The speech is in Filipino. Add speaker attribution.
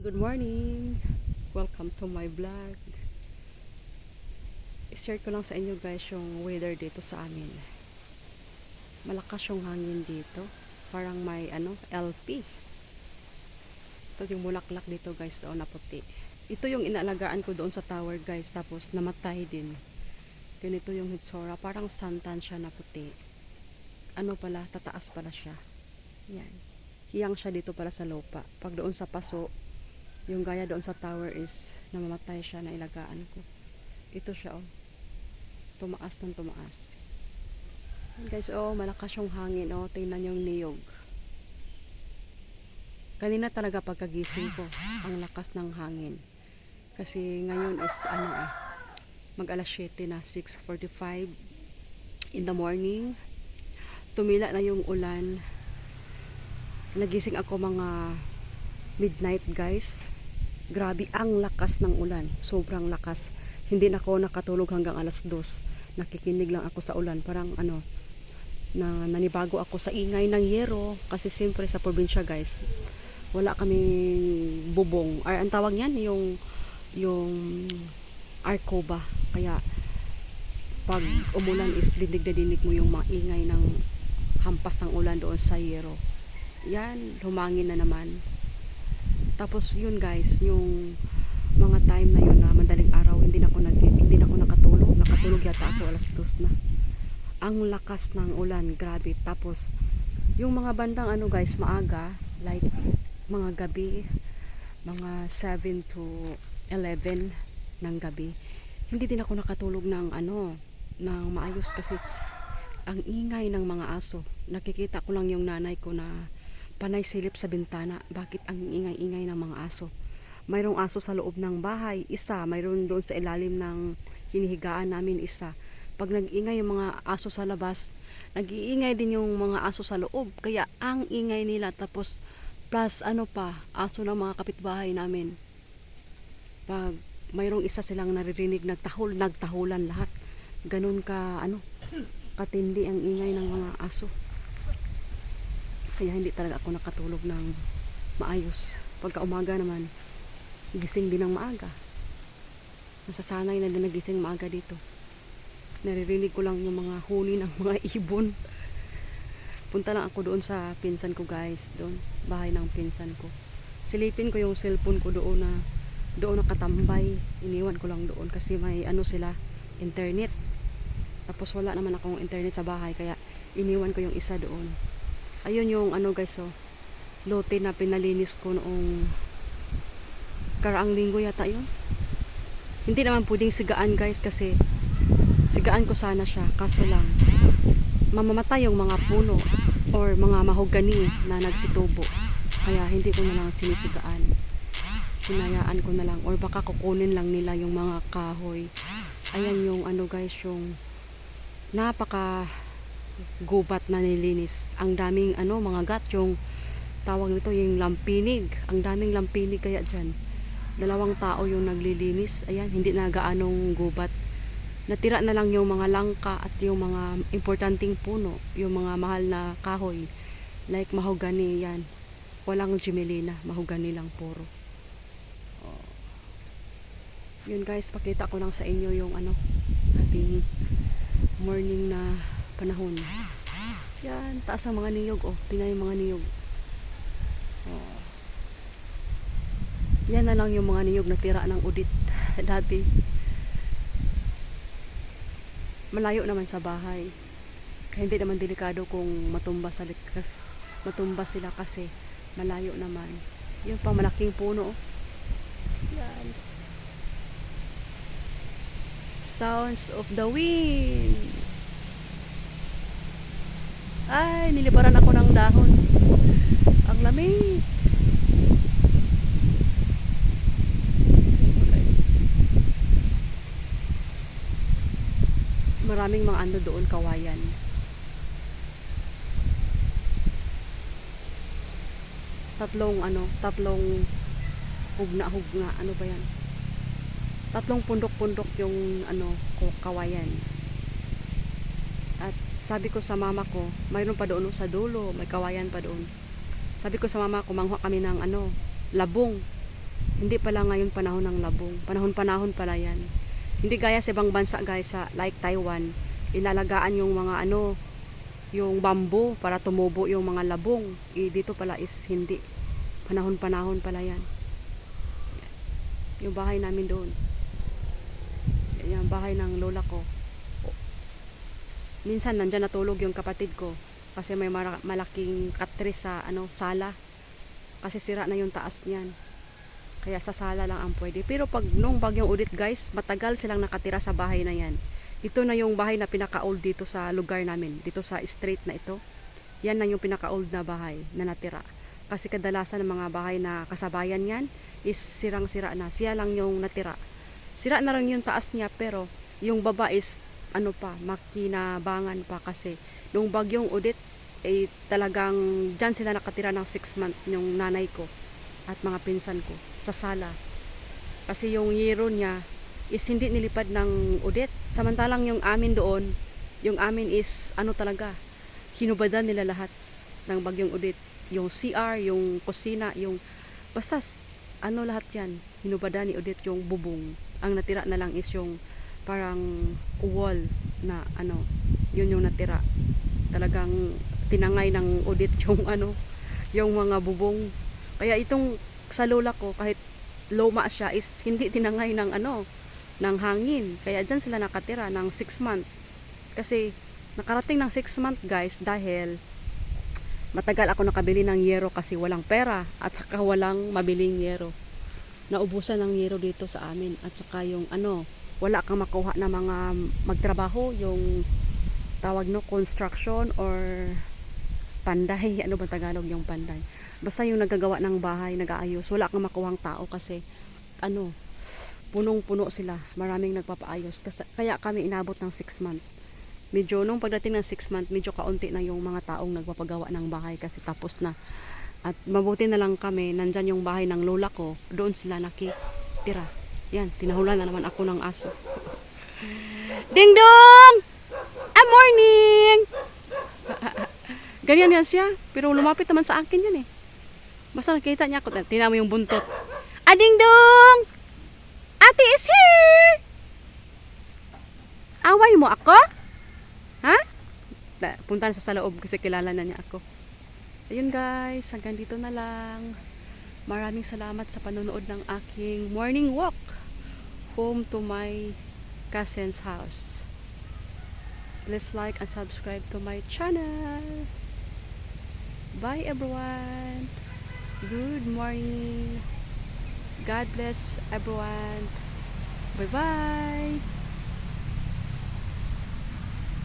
Speaker 1: Good morning! Welcome to my vlog. I-share ko lang sa inyo guys yung weather dito sa amin. Malakas yung hangin dito. Parang may ano, LP. Ito yung bulaklak dito guys, o na puti. Ito yung inaalagaan ko doon sa tower guys, tapos namatay din. Ganito yung hitsura, parang santan siya na puti. Ano pala, tataas pala siya. Yan. Hiyang siya dito pala sa lupa. Pag doon sa paso, yung gaya doon sa tower is namamatay siya na ilagaan ko. Ito siya oh. Tumaas ng tumaas. Yan, Guys, oh, malakas yung hangin oh. Tingnan yung niyog. Kanina talaga pagkagising ko, ang lakas ng hangin. Kasi ngayon is ano eh, mag alas 7 na, 6.45 in the morning. Tumila na yung ulan. Nagising ako mga midnight guys. Grabe ang lakas ng ulan. Sobrang lakas. Hindi na ako nakatulog hanggang alas 2. Nakikinig lang ako sa ulan. Parang ano, na nanibago ako sa ingay ng yero. Kasi siyempre sa probinsya guys, wala kaming bubong. Or ang tawag niyan, yung, yung arco ba. Kaya, pag umulan is dinig na dinig mo yung maingay ng hampas ng ulan doon sa yero. Yan, humangin na naman. Tapos yun guys, yung mga time na yun na madaling araw, hindi na ako nag hindi na ako nakatulog. Nakatulog yata ako alas dos na. Ang lakas ng ulan, grabe. Tapos yung mga bandang ano guys, maaga, like mga gabi, mga 7 to 11 ng gabi. Hindi din ako nakatulog ng ano, ng maayos kasi ang ingay ng mga aso. Nakikita ko lang yung nanay ko na panay silip sa bintana. Bakit ang ingay-ingay ng mga aso? Mayroong aso sa loob ng bahay, isa. Mayroon doon sa ilalim ng hinihigaan namin, isa. Pag nag-ingay yung mga aso sa labas, nag-iingay din yung mga aso sa loob. Kaya ang ingay nila. Tapos plus ano pa, aso ng mga kapitbahay namin. Pag mayroong isa silang naririnig nagtahol, nagtahulan lahat. Ganun ka, ano, katindi ang ingay ng mga aso. Kaya hindi talaga ako nakatulog ng maayos. Pagka umaga naman, gising din ng maaga. Nasasanay na din nagising maaga dito. Naririnig ko lang yung mga huni ng mga ibon. Punta lang ako doon sa pinsan ko guys. Doon, bahay ng pinsan ko. Silipin ko yung cellphone ko doon na doon nakatambay. Iniwan ko lang doon kasi may ano sila, internet. Tapos wala naman akong internet sa bahay kaya iniwan ko yung isa doon ayun yung ano guys oh. Lote na pinalinis ko noong karaang linggo yata yun. Hindi naman pwedeng sigaan guys kasi sigaan ko sana siya. Kaso lang mamamatay yung mga puno or mga mahogani na nagsitubo. Kaya hindi ko na lang sinisigaan. Sinayaan ko na lang or baka kukunin lang nila yung mga kahoy. Ayan yung ano guys yung napaka gubat na nilinis. Ang daming ano, mga gat, yung tawag nito yung lampinig. Ang daming lampinig kaya dyan. Dalawang tao yung naglilinis. Ayan, hindi na gaanong gubat. Natira na lang yung mga langka at yung mga importanteng puno. Yung mga mahal na kahoy. Like mahogani yan. Walang jimelina. Mahogani lang puro. Oh. Yun guys, pakita ko lang sa inyo yung ano, ating morning na panahon. Yan, taas ang mga niyog. Oh, tingnan yung mga niyog. Oh. Yan na lang yung mga niyog na tira ng udit dati. Malayo naman sa bahay. Kaya hindi naman delikado kung matumba sa likas. Matumba sila kasi malayo naman. Yun pang malaking puno. Oh. Yan. Sounds of the wind. Ay, nilibaran ako ng dahon. Ang lamig. Maraming mga ano doon, kawayan. Tatlong ano, tatlong hugna-hugna, ano ba yan? Tatlong pundok-pundok yung ano, kawayan. At sabi ko sa mama ko, mayroon pa doon sa dulo, may kawayan pa doon. Sabi ko sa mama ko, mangha kami ng ano, labong. Hindi pala ngayon panahon ng labong. Panahon-panahon pala yan. Hindi gaya sa ibang bansa guys, sa like Taiwan, ilalagaan yung mga ano, yung bamboo para tumubo yung mga labong. Eh, dito pala is hindi. Panahon-panahon pala yan. Yung bahay namin doon. Yan, bahay ng lola ko. Minsan nandyan natulog yung kapatid ko kasi may malaking katris sa ano sala kasi sira na yung taas niyan. Kaya sa sala lang ang pwede. Pero pag nung bagyong udit guys, matagal silang nakatira sa bahay na yan. Ito na yung bahay na pinaka-old dito sa lugar namin. Dito sa street na ito. Yan na yung pinaka-old na bahay na natira. Kasi kadalasan ng mga bahay na kasabayan yan is sirang-sira na. Siya lang yung natira. Sira na rin yung taas niya pero yung baba is ano pa, makinabangan pa kasi nung bagyong udit eh talagang dyan sila nakatira ng 6 months yung nanay ko at mga pinsan ko sa sala. Kasi yung yero niya is hindi nilipad ng udit. Samantalang yung amin doon, yung amin is ano talaga, hinubadan nila lahat ng bagyong udit. Yung CR, yung kusina, yung basta ano lahat yan, hinubadan ni udit yung bubong. Ang natira na lang is yung parang wall na ano, yun yung natira. Talagang tinangay ng udit yung ano, yung mga bubong. Kaya itong sa lola ko kahit luma siya is hindi tinangay ng ano, ng hangin. Kaya dyan sila nakatira ng 6 month. Kasi nakarating ng 6 month guys dahil matagal ako nakabili ng yero kasi walang pera at saka walang mabiling yero. Naubusan ng yero dito sa amin at saka yung ano, wala kang makuha na mga magtrabaho, yung tawag no construction or panday, ano ba Tagalog yung panday? Basta yung nagagawa ng bahay, nag-aayos, wala kang makuhang tao kasi ano, punong-puno sila. Maraming nagpapaayos. Kasi, kaya kami inabot ng 6 months. Medyo, nung pagdating ng 6 months, medyo kaunti na yung mga taong nagpapagawa ng bahay kasi tapos na. At mabuti na lang kami, nandyan yung bahay ng lola ko, doon sila nakitira. Yan, tinahulan na naman ako ng aso. Ding dong! Ah, morning! Ganyan yan siya, pero lumapit naman sa akin yan eh. Basta nakita niya ako, tina mo yung buntot. Ah, ding dong! Ate is here! Away mo ako? Ha? Punta na sa sa loob kasi kilala na niya ako. Ayun guys, hanggang dito na lang. Maraming salamat sa panonood ng aking morning walk home to my cousin's house. Please like and subscribe to my channel. Bye everyone. Good morning. God bless everyone. Bye bye.